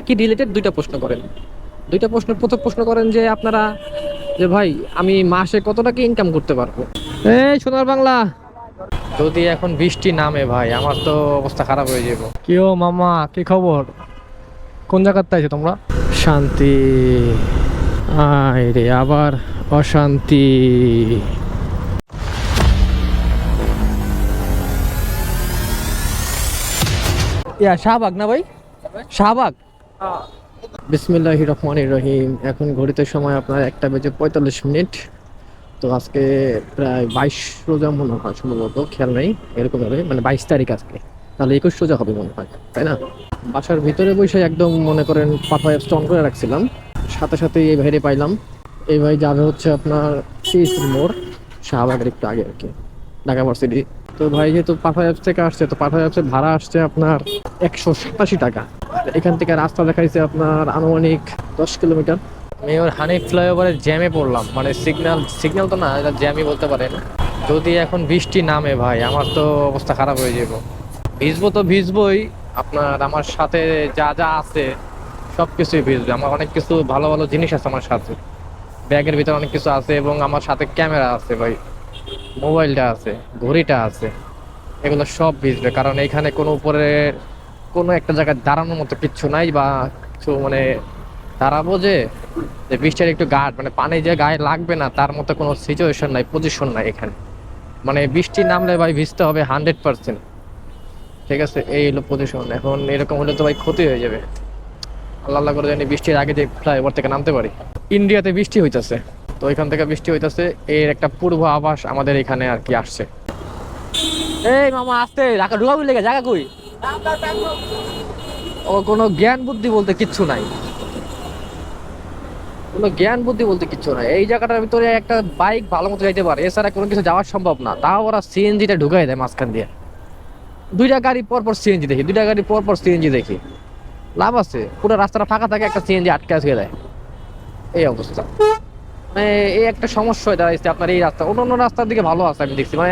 একই রিলেটেড দুইটা প্রশ্ন করেন। দুইটা প্রশ্ন প্রথম প্রশ্ন করেন যে আপনারা যে ভাই আমি মাসে কত টাকা ইনকাম করতে পারব? এই সোনার বাংলা। যদি এখন বৃষ্টি নামে ভাই আমার তো অবস্থা খারাপ হয়ে যাব কেউ মামা কি খবর? কোন জায়গাতে আছো তোমরা? শান্তি। আয় রে আবার অশান্তি। ইয়া শাহবাগ না ভাই? শাহবাগ? বিসমিল্লাহ রহমান রহিম। এখন ঘড়িতে সময় আপনার একটা বেজে পঁয়তাল্লিশ মিনিট। তো আজকে প্রায় বাইশ রোজা মনে হয় সম্ভবত, খেয়াল নেই এরকম হবে মানে বাইশ তারিখ আজকে। তাহলে একুশ রোজা হবে মনে হয়, তাই না? বাসার ভিতরে বসে একদম মনে করেন অ্যাপস অন করে রাখছিলাম। সাথে সাথে এই ভাইরে পাইলাম। এই ভাই যাবে হচ্ছে আপনার সিএস মোড়, শাহবাগের একটু আগে আর কি, ঢাকা ভার্সিটি। তো ভাই যেহেতু পাঠা অ্যাপস থেকে আসছে, তো পাঠা অ্যাপসের ভাড়া আসছে আপনার একশো সাতাশি টাকা। এখান থেকে রাস্তা দেখাইছে আপনার আনুমানিক দশ কিলোমিটার। আমি ওর হানি ফ্লাইওভারের জ্যামে পড়লাম মানে সিগন্যাল সিগন্যাল তো না, এটা জ্যামই বলতে পারেন। যদি এখন বৃষ্টি নামে ভাই, আমার তো অবস্থা খারাপ হয়ে যাব ভিজবো তো ভিজবই, আপনার আমার সাথে যা যা আছে, সব কিছুই ভিজবে। আমার অনেক কিছু ভালো ভালো জিনিস আছে আমার সাথে। ব্যাগের ভিতরে অনেক কিছু আছে এবং আমার সাথে ক্যামেরা আছে ভাই। মোবাইলটা আছে, ঘড়িটা আছে, এগুলো সব ভিজবে। কারণ এখানে কোনো উপরে কোনো একটা জায়গায় দাঁড়ানোর মতো কিচ্ছু নাই বা কিছু মানে দাঁড়াবো যে যে বৃষ্টির একটু গাঢ় মানে পানি যে গায়ে লাগবে না, তার মতো কোনো সিচুয়েশন নাই পজিশন নাই এখানে। মানে বৃষ্টি নামলে ভাই ভিজতে হবে হান্ড্রেড পার্সেন্ট ঠিক আছে, এই হলো পজিশন এখন এরকম হলে তো ভাই ক্ষতি হয়ে যাবে। আল্লাহ আল্লাহ করে জানি বৃষ্টির আগে যে ফ্লাইওভার থেকে নামতে পারি। ইন্ডিয়াতে বৃষ্টি হইতেছে। তো এখান থেকে বৃষ্টি হইতেছে, এর একটা পূর্ব আভাস আমাদের এখানে আর কি আসছে। এই মামা, আসতে, ঢাকা ঢুকাবি লেগে, জায়গা কই? ও কোনো জ্ঞান বুদ্ধি বলতে কিচ্ছু নাই। কোনো জ্ঞান বুদ্ধি বলতে কিচ্ছু নাই। এই জায়গাটার ভিতরে একটা বাইক ভালো মতো যাইতে পারে। এছাড়া কোনো কিছু যাওয়া সম্ভব না। তাও ওরা সিএনজিটা ঢুকাই দেয় মাঝখান দিয়ে। দুইটা গাড়ি পর পর সিএনজি দেখি। দুইটা গাড়ি পর পর সিএনজি দেখি। লাভ আছে। পুরো রাস্তাটা ফাঁকা থাকে, একটা সিএনজি আটকে আটকে দেয়। এই অবস্থা। মানে এই একটা সমস্যা হয়ে দাঁড়াইছে আপনার এই রাস্তা। অন্য অন্য রাস্তার দিকে ভালো আছে আমি দেখছি। মানে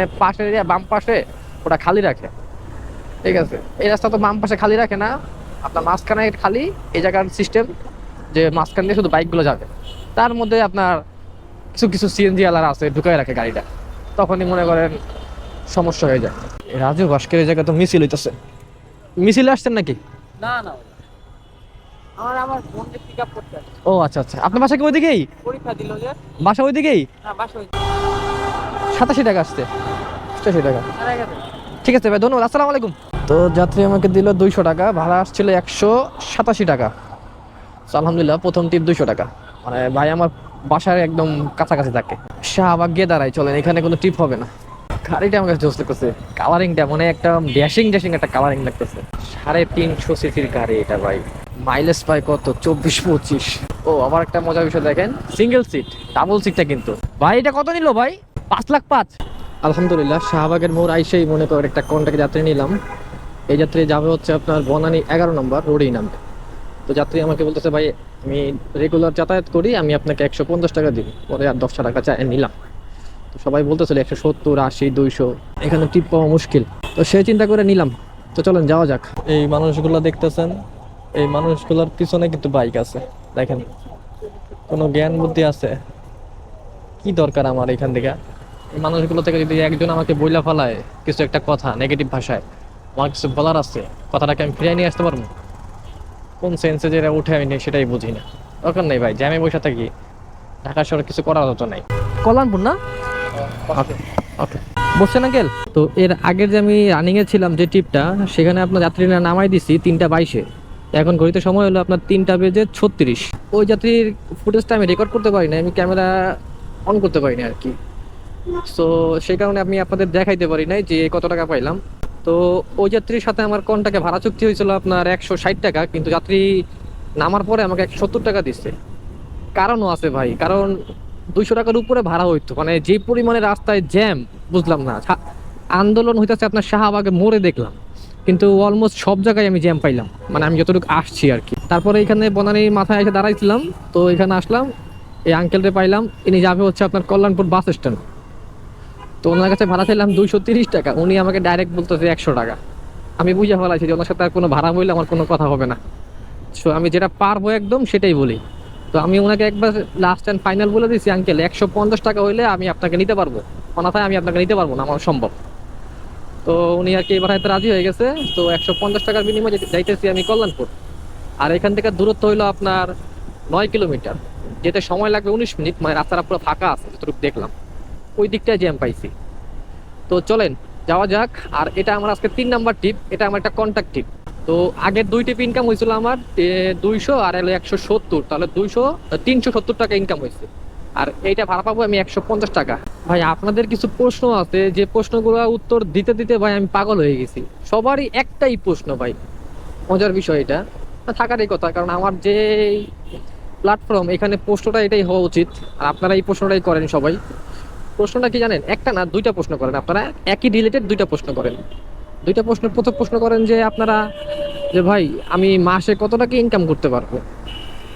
এরিয়া বাম পাশে ওটা খালি রাখে। ঠিক আছে। এই রাস্তা তো বাম পাশে খালি রাখে না। আপনার মাঝখানে খালি এই জায়গার সিস্টেম যে মাঝখান দিয়ে শুধু বাইকগুলো যাবে। তার মধ্যে আপনার কিছু কিছু সিএনজি আলার আছে ঢুকাই রাখে গাড়িটা। তখনই মনে করেন সমস্যা হয়ে যায়। রাজু ভাস্কর এই জায়গায় তো মিছিল হইতেছে। মিছিলে আসছেন নাকি? না না আমার আমার বোনকে পিক আপ করতে ও আচ্ছা আচ্ছা। আপনার বাসা কি ওইদিকেই? পরীক্ষা দিল যে। বাসা ওইদিকেই? না বাসা হয়েছে সাতাশি টাকা আসছে। সাতাশি টাকা। ঠিক আছে ভাই ধন্যবাদ। আসসালামু আলাইকুম। তো যাত্রী আমাকে দিল দুইশো টাকা, ভাড়া আসছিল একশো সাতাশি টাকা। তো আলহামদুলিল্লাহ, প্রথম টিপ দুইশো টাকা। মানে ভাই আমার বাসার একদম কাছাকাছি থাকে। শাহবাগ গিয়ে দাঁড়াই চলেন, এখানে কোনো টিপ হবে না। গাড়িটা আমার কাছে জোস লাগতেছে কালারিংটা মানে একটা ড্যাশিং ড্যাশিং একটা কালারিং লাগতেছে। সাড়ে তিনশো সিসির গাড়ি এটা ভাই। মাইলেজ পায় কত? চব্বিশ, পঁচিশ। ও, আবার একটা মজার বিষয় দেখেন। সিঙ্গেল সিট ডাবল সিটটা কিন্তু। ভাই, এটা কত নিল ভাই? পাঁচ লাখ পাঁচ। আলহামদুলিল্লাহ, শাহবাগের মোড় আইসেই মনে করেন একটা কন্ট্যাক্ট যাত্রী নিলাম। এই যাত্রী যাবে হচ্ছে আপনার বনানী এগারো নম্বর রোডেই নামবে। তো যাত্রী আমাকে বলতেছে, ভাই, আমি রেগুলার যাতায়াত করি, আমি আপনাকে একশো পঞ্চাশ টাকা দিই পরে আর দশটা টাকা চাই, নিলাম। তো সবাই বলতেছিল, একশো সত্তর, আশি, দুইশো, এখানে টিপ পাওয়া মুশকিল। তো সে চিন্তা করে নিলাম। তো চলেন, যাওয়া যাক। এই মানুষগুলো দেখতেছেন, এই মানুষগুলোর পিছনে কিন্তু বাইক আছে, দেখেন। কোনো জ্ঞান বুদ্ধি আছে? কি দরকার আমার এখান থেকে? এই মানুষগুলো থেকে যদি একজন আমাকে বইলা ফেলায়, কিছু একটা কথা নেগেটিভ ভাষায়। আমার কিছু বলার আছে কথাটাকে আমি ফিরিয়ে নিয়ে আসতে পারব? কোন সেন্সে যেটা উঠে আমি সেটাই বুঝি না। দরকার নেই ভাই জ্যামে বসে থাকি। ঢাকা শহরে কিছু করার মতো নাই। কল্যাণপুর না? ওকে ওকে বসছেন আঙ্কেল তো এর আগের যে আমি রানিংয়ে ছিলাম যে ট্রিপটা সেখানে আপনার যাত্রীরা নামাই দিছি তিনটা বাইশে। এখন ঘড়িতে সময় হলো আপনার তিনটা বেজে ছত্রিশ। ওই যাত্রীর ফুটেজটা আমি রেকর্ড করতে পারি না আমি ক্যামেরা অন করতে পারি না আর কি। সো সেই কারণে আমি আপনাদের দেখাইতে পারি নাই যে কত টাকা পাইলাম। তো ওই যাত্রীর সাথে আমার কোনটাকে ভাড়া চুক্তি হয়েছিল আপনার একশো ষাট টাকা, কিন্তু যাত্রী নামার পরে আমাকে একশো সত্তর টাকা দিচ্ছে। কারণও আছে ভাই, কারণ দুইশো টাকার উপরে ভাড়া হইতো। মানে যে পরিমাণে রাস্তায় জ্যাম, বুঝলাম না। আন্দোলন হইতেছে আপনার শাহবাগে, মোড়ে দেখলাম। কিন্তু অলমোস্ট সব জায়গায় আমি জ্যাম পাইলাম। মানে আমি যতটুকু আসছি আর কি। তারপরে এখানে বনানীর মাথায় এসে দাঁড়াইছিলাম। তো এখানে আসলাম, এই আঙ্কেলরে পাইলাম। ইনি যাবে হচ্ছে আপনার কল্যাণপুর বাস স্ট্যান্ড। তো ওনার কাছে ভাড়া চাইলাম দুইশো তিরিশ টাকা। উনি আমাকে ডাইরেক্ট বলতেছে একশো টাকা। আমি বুঝে ফেলাইছি যে ওনার সাথে আর কোনো ভাড়া বললে আমার কোনো কথা হবে না। সো আমি যেটা পারব একদম সেটাই বলি। তো আমি ওনাকে একবার লাস্ট অ্যান্ড ফাইনাল বলে দিয়েছি আঙ্কেল একশো পঞ্চাশ টাকা হইলে আমি আপনাকে নিতে পারব। অনাথায় আমি আপনাকে নিতে পারব না, আমার সম্ভব। তো উনি আর কি এবার হয়তো রাজি হয়ে গেছে। তো একশো পঞ্চাশ টাকার বিনিময়ে যাইতেছি আমি কল্যাণপুর। আর এখান থেকে দূরত্ব হইল আপনার নয় কিলোমিটার। যেতে সময় লাগবে উনিশ মিনিট মানে রাস্তাটা পুরো ফাঁকা আছে, যতটুকু দেখলাম। ওই দিকটায় জ্যাম পাইছি। তো চলেন, যাওয়া যাক। আর এটা আমার আজকে তিন নাম্বার টিপ, এটা আমার একটা কন্ট্যাক্ট টিপ। তো আগের দুই টিপ ইনকাম হয়েছিল আমার দুইশো আর এলো একশো সত্তর। তাহলে দুইশো তিনশো সত্তর টাকা ইনকাম হয়েছে আর এইটা ভাড়া পাবো আমি একশো পঞ্চাশ টাকা। ভাই, আপনাদের কিছু প্রশ্ন আছে, যে প্রশ্নগুলো উত্তর দিতে দিতে ভাই আমি পাগল হয়ে গেছি। সবারই একটাই প্রশ্ন ভাই, মজার বিষয় এটা। থাকারই কথা, কারণ আমার যে প্ল্যাটফর্ম এখানে প্রশ্নটা এটাই হওয়া উচিত। আর আপনারা এই প্রশ্নটাই করেন সবাই। প্রশ্নটা কি জানেন? একটা না, দুইটা প্রশ্ন করেন আপনারা। একই রিলেটেড দুইটা প্রশ্ন করেন। দুইটা প্রশ্ন প্রথম প্রশ্ন করেন যে আপনারা, যে ভাই, আমি মাসে কত টাকা ইনকাম করতে পারব?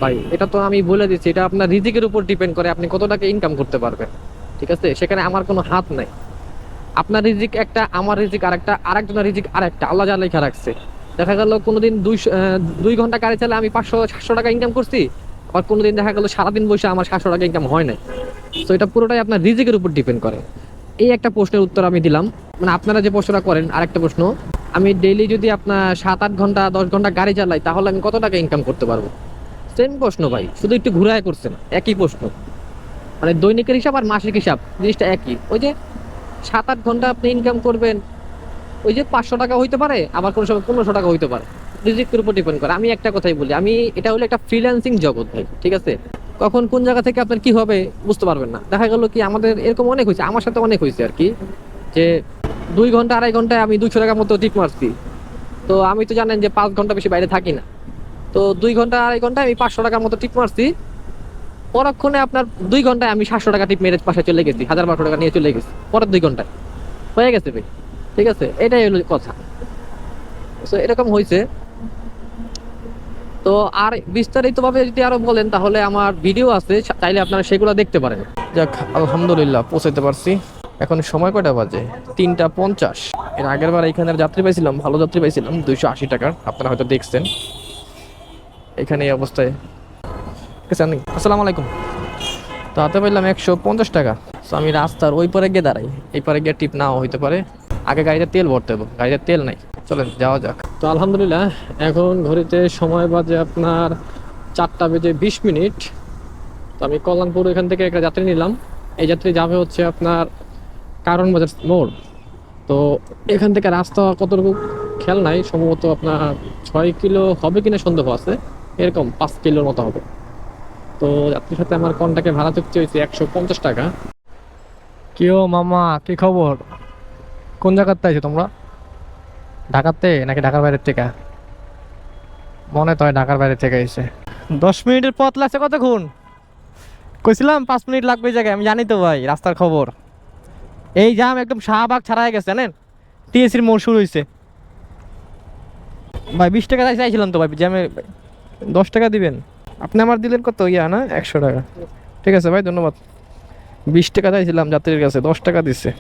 ভাই, এটা তো আমি বলে দিচ্ছি, এটা আপনার রিজিকের উপর ডিপেন্ড করে আপনি কত টাকা ইনকাম করতে পারবেন। ঠিক আছে? সেখানে আমার কোনো হাত নাই। আপনার রিজিক একটা, আমার রিজিক আরেকটা, আরেকজনের রিজিক আরেকটা। আল্লাহ যা লেখা রাখছে। দেখা গেল কোনোদিন দুইশো দুই ঘণ্টা গাড়ি চালে আমি পাঁচশো, সাতশো টাকা ইনকাম করছি, আবার কোনোদিন দেখা গেল সারাদিন বসে আমার সাতশো টাকা ইনকাম হয় নাই। তো এটা পুরোটাই আপনার রিজিকের উপর ডিপেন্ড করে। এই একটা প্রশ্নের উত্তর আমি দিলাম। মানে আপনারা যে প্রশ্নটা করেন, আরেকটা প্রশ্ন। আমি ডেইলি যদি আপনার সাত আট ঘণ্টা, দশ ঘণ্টা গাড়ি চালাই, তাহলে আমি কত টাকা ইনকাম করতে পারব? সেম প্রশ্ন ভাই, শুধু একটু ঘুরায় করছেন একই প্রশ্ন। মানে দৈনিকের হিসাব আর মাসিক হিসাব, জিনিসটা একই। ওই যে সাত আট ঘণ্টা আপনি ইনকাম করবেন, ওই যে পাঁচশো টাকা হইতে পারে, আবার কোনো সময় পনেরোশো টাকা হইতে পারে। রিজিকের উপর ডিপেন্ড করে। আমি একটা কথাই বলি, আমি, এটা হলো একটা ফ্রিল্যান্সিং জগৎ ভাই, ঠিক আছে? কখন কোন জায়গা থেকে আপনার কি হবে বুঝতে পারবেন না। দেখা গেল কি আমাদের এরকম অনেক হয়েছে, আমার সাথে অনেক হয়েছে আর কি যে দুই ঘণ্টা, আড়াই ঘন্টায় আমি দুইশো টাকার মতো টিপ মারছি। তো আমি তো জানেন যে পাঁচ ঘণ্টা বেশি বাইরে থাকি না। তো দুই ঘণ্টা, আড়াই ঘন্টায় আমি পাঁচশো টাকার মতো টিপ মারছি। পরক্ষণে আপনার দুই ঘন্টায় আমি সাতশো টাকা টিপ মেরে পাশে চলে গেছি, হাজার বারোশো টাকা নিয়ে চলে গেছি, পরের দুই ঘন্টায়। হয়ে গেছে ভাই, ঠিক আছে, এটাই হলো কথা। তো এরকম হয়েছে। তো আর বিস্তারিত ভাবে যদি আরও বলেন, তাহলে আমার ভিডিও আছে চাইলে আপনারা সেগুলো দেখতে পারেন। যাক, আলহামদুলিল্লাহ পৌঁছাতে পারছি। এখন সময় কয়টা বাজে? তিনটা পঞ্চাশ। এর আগের বার এখানে যাত্রী পাইছিলাম, ভালো যাত্রী পাইছিলাম, দুইশো আশি টাকার। আপনারা হয়তো দেখছেন। এখানে এই অবস্থায়। আসসালামু আলাইকুম। তো হাতে পাইলাম একশো পঞ্চাশ টাকা। তো আমি রাস্তার ওই পারে গিয়ে দাঁড়াই। এই পারে গিয়ে টিপ নাও হইতে পারে। আগে গাড়িতে তেল ভরতে হবে গাড়িতে তেল নাই। চলেন যাওয়া যাক। তো আলহামদুলিল্লাহ এখন ঘড়িতে সময় বাজে আপনার চারটা বেজে বিশ মিনিট। তো আমি কল্যাণপুর এখান থেকে একটা যাত্রী নিলাম। এই যাত্রী যাবে হচ্ছে আপনার কারণ বাজার মোড়। তো এখান থেকে রাস্তা কতটুকু খেয়াল নাই সম্ভবত আপনার ছয় কিলো হবে কিনা সন্দেহ আছে। এরকম পাঁচ কিলোর মতো হবে। তো যাত্রীর সাথে আমার কন্টাক্টে ভাড়া চুক্তি হয়েছে একশো পঞ্চাশ টাকা। কেউ মামা কি খবর? কোন জায়গাতে আছো তোমরা? ঢাকাতে নাকি ঢাকার বাইরের থেকে? মনে তো হয় ঢাকার বাইরে থেকে এসে। দশ মিনিটের পথ লাগছে কতক্ষণ? কইছিলাম পাঁচ মিনিট লাগবে জায়গায়, আমি জানি তো ভাই, রাস্তার খবর। এই জাম একদম শাহবাগ ছাড়াই গেছে, জানেন? টিএসির মোড় শুরু হয়েছে ভাই, বিশ টাকা চাইছিলাম তো ভাই, জ্যামে দশ টাকা দিবেন। আপনি আমার দিলেন কত? ইয়া না, একশো টাকা। ঠিক আছে ভাই, ধন্যবাদ। বিশ টাকা চাইছিলাম যাত্রীর কাছে, দশ টাকা দিচ্ছে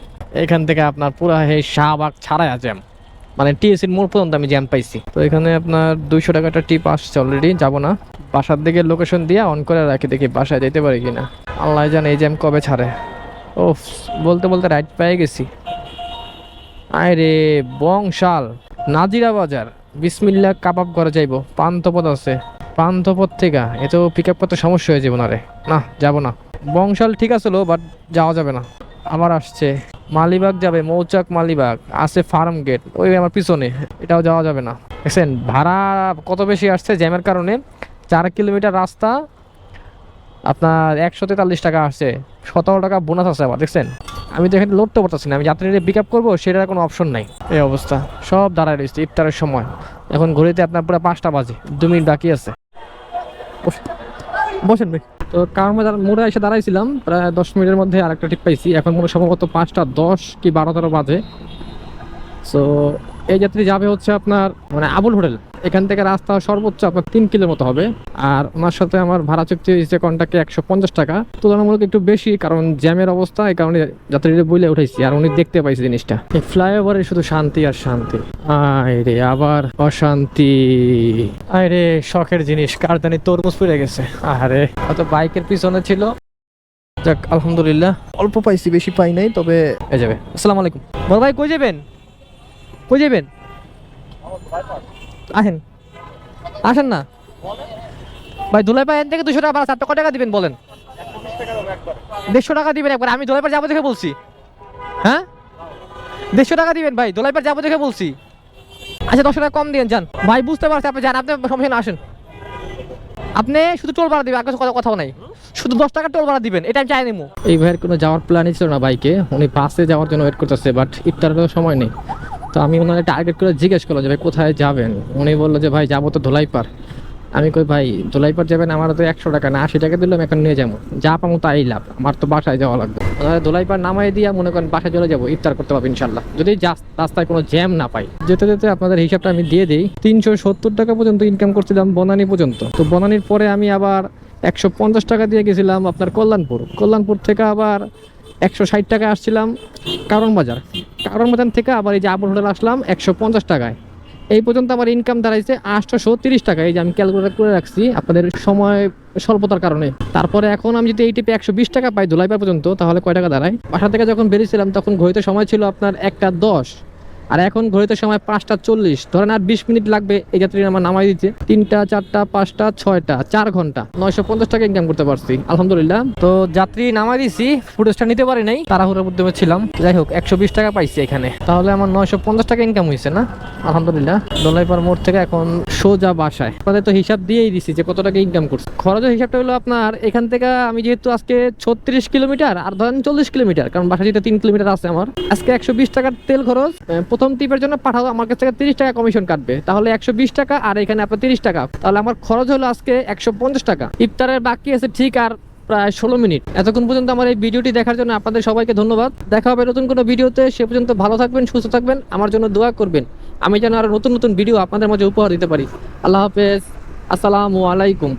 এখান থেকে আপনার পুরা এই শাহবাগ ছাড়াই জ্যাম। মানে টিএসির মোড় পর্যন্ত আমি জ্যাম পাইছি। তো এখানে আপনার দুইশো টাকাটা টিপ আসছে অলরেডি যাব না। বাসার দিকে লোকেশন দিয়ে অন করে রাখি দেখি বাসায় যেতে পারি কিনা। আল্লাহ জানে এই জ্যাম কবে ছাড়ে। ও বলতে বলতে রাইট পেয়ে গেছি। আয় রে বংশাল। নাজিরা বাজার। বিসমিল্লা কাবাব করে যাইবো। পান্থপথ আছে। পান্থপথ থেকে। এ তো পিক আপ করতে সমস্যা হয়ে যাব না রে। না, যাব না। বংশাল ঠিক আছে বাট যাওয়া যাবে না। আবার আসছে। মালিবাগ যাবে, মৌচাক মালিবাগ, আছে ফার্ম গেট, ওই আমার পিছনে, এটাও যাওয়া যাবে না। দেখছেন, ভাড়া কত বেশি আসছে জ্যামের কারণে? চার কিলোমিটার রাস্তা, আপনার একশো তেতাল্লিশ টাকা আসছে। সতেরো টাকা বোনাস আছে আবার, দেখছেন? আমি তো এখানে লড়তে পারতেছি না, আমি যাত্রীদের পিক আপ করব, সেটার কোনো অপশন নাই। এই অবস্থা। সব দাঁড়ায় রয়েছে, ইফতারের সময়। এখন ঘড়িতে আপনার পুরো পাঁচটা বাজে, দু মিনিট বাকি আছে। বসেন ভাই। তো কারণ মোড়ে এসে দাঁড়াইছিলাম, প্রায় দশ মিনিটের মধ্যে আরেকটা ঠিক পাইছি। এখন মনে সম্ভবত পাঁচটা, দশ কি বারো তেরো বাজে। তো এই যাত্রী যাবে হচ্ছে আপনার মানে আবুল হোটেল। এখান থেকে রাস্তা সর্বোচ্চ আপনার তিন কিলোর মতো হবে। আর ওনার সাথে আমার ভাড়া চুক্তি হয়েছে কন্টাক্টে একশো পঞ্চাশ টাকা। তুলনামূলক একটু বেশি কারণ জ্যামের অবস্থা এই কারণে যাত্রীরা বইলে উঠেছি আর উনি দেখতে পাইছে জিনিসটা। এই ফ্লাইওভারে শুধু শান্তি আর শান্তি। আয় রে আবার অশান্তি। আয় রে শখের জিনিস কার জানি তরমুজ পড়ে গেছে। আরে হয়তো বাইকের পিছনে ছিল। যাক আলহামদুলিল্লাহ। অল্প পাইছি বেশি পাই নাই তবে হয়ে যাবে। আসসালামু আলাইকুম। বড় ভাই কই যাবেন? কই যাবেন? আসেন। আসেন না। ভাই, ধুলাই পাই থেকে দুশো টাকা ভাড়া টাকা দিবেন, বলেন। দেড়শো টাকা দিবেন একবার, আমি ধুলাইপার যাব দেখে বলছি। হ্যাঁ? দেড়শো টাকা দিবেন, ভাই ধুলাইপার যাব দেখে বলছি। আচ্ছা দশ টাকা কম দিন যান। ভাই, বুঝতে পারছি, আপনি যান, আপনি সমস্যা না আসেন। আপনি শুধু টোল ভাড়া দিবেন, আর কিছু কথাও নাই। শুধু দশ টাকা টোল ভাড়া দিবেন, এটা আমি চাই নেব এই ভাইয়ের কোনো যাওয়ার প্ল্যানই ছিল না বাইকে উনি বাসে যাওয়ার জন্য ওয়েট করতেছে বাট ইফতারেরও সময় নেই। তো আমি ওনার টার্গেট করে জিজ্ঞেস করলাম যে, ভাই, কোথায় যাবেন? উনি বলল যে, ভাই, যাব তো ধোলাইপার আমি কই, ভাই ধোলাইপার যাবেন আমার তো একশো টাকা না, আশি টাকা দিলাম এখন নিয়ে যাব। যা পাবো তাই লাভ, আমার তো বাসায় যাওয়া লাগবে। ওনারা ধোলাইপার নামাই দিয়ে মনে করেন বাসায় চলে যাব, ইফতার করতে পারব ইনশাল্লাহ যদি রাস্তায় কোনো জ্যাম না পাই। যেতে যেতে আপনাদের হিসাবটা আমি দিয়ে দিই, তিনশো সত্তর টাকা পর্যন্ত ইনকাম করছিলাম বনানি পর্যন্ত। তো বনানির পরে আমি আবার একশো পঞ্চাশ টাকা দিয়ে গেছিলাম আপনার কল্যাণপুর। কল্যাণপুর থেকে আবার একশো ষাট টাকায় আসছিলাম কারণ বাজার। কারণ বাজার থেকে আবার এই যে আবুল হোটেল আসলাম একশো পঞ্চাশ টাকায়। এই পর্যন্ত আমার ইনকাম দাঁড়াইছে আটশোশো তিরিশ টাকা এই যে আমি ক্যালকুলেট করে রাখছি আপনাদের সময় স্বল্পতার কারণে। তারপরে এখন আমি যদি এই টিপে একশো বিশ টাকা পাই ধুলাইবার পর্যন্ত, তাহলে কয় টাকা দাঁড়ায়? বাসা থেকে যখন বেরিয়েছিলাম, তখন ঘড়িতে সময় ছিল আপনার একটা দশ। আর এখন ঘড়িতে সময় পাঁচটা চল্লিশ। ধরেন আর বিশ মিনিট লাগবে, এই যাত্রী আমার নামাই দিচ্ছে। তিনটা, চারটা, পাঁচটা, ছয়টা, চার ঘণ্টা। নয়শো পঞ্চাশ টাকা ইনকাম করতে পারছি, আলহামদুলিল্লাহ। তো যাত্রী নামাই দিছি ফুটেজটা নিতে পারি নাই, তাড়াহুড়োর মধ্যে ছিলাম। যাই হোক, একশো বিশ টাকা পাইছি এখানে। তাহলে আমার নয়শো পঞ্চাশ টাকা ইনকাম হয়েছে না? আলহামদুলিল্লাহ। দোলাইপার মোড় থেকে এখন সোজা বাসায়। আপনাদের তো হিসাব দিয়েই দিছি যে কত টাকা ইনকাম করছে। খরচের হিসাবটা হলো আপনার, এখান থেকে আমি যেহেতু আজকে ছত্রিশ কিলোমিটার, আর ধরেন চল্লিশ কিলোমিটার, কারণ বাসা যেটা তিন কিলোমিটার আছে আমার, আজকে একশো বিশ টাকার তেল খরচ প্রথম টিপের জন্য পাঠাও, আমার কাছ থেকে তিরিশ টাকা কমিশন কাটবে। তাহলে একশো বিশ টাকা আর এখানে আপনার তিরিশ টাকা। তাহলে আমার খরচ হলো আজকে একশো পঞ্চাশ টাকা। ইফতারের বাকি আছে ঠিক আর প্রায় ষোলো মিনিট। এতক্ষণ পর্যন্ত আমার এই ভিডিওটি দেখার জন্য আপনাদের সবাইকে ধন্যবাদ। দেখা হবে নতুন কোনো ভিডিওতে। সে পর্যন্ত ভালো থাকবেন, সুস্থ থাকবেন, আমার জন্য দোয়া করবেন। আমি যেন আরও নতুন নতুন ভিডিও আপনাদের মাঝে উপহার দিতে পারি। আল্লাহ হাফেজ। আসসালামু আলাইকুম।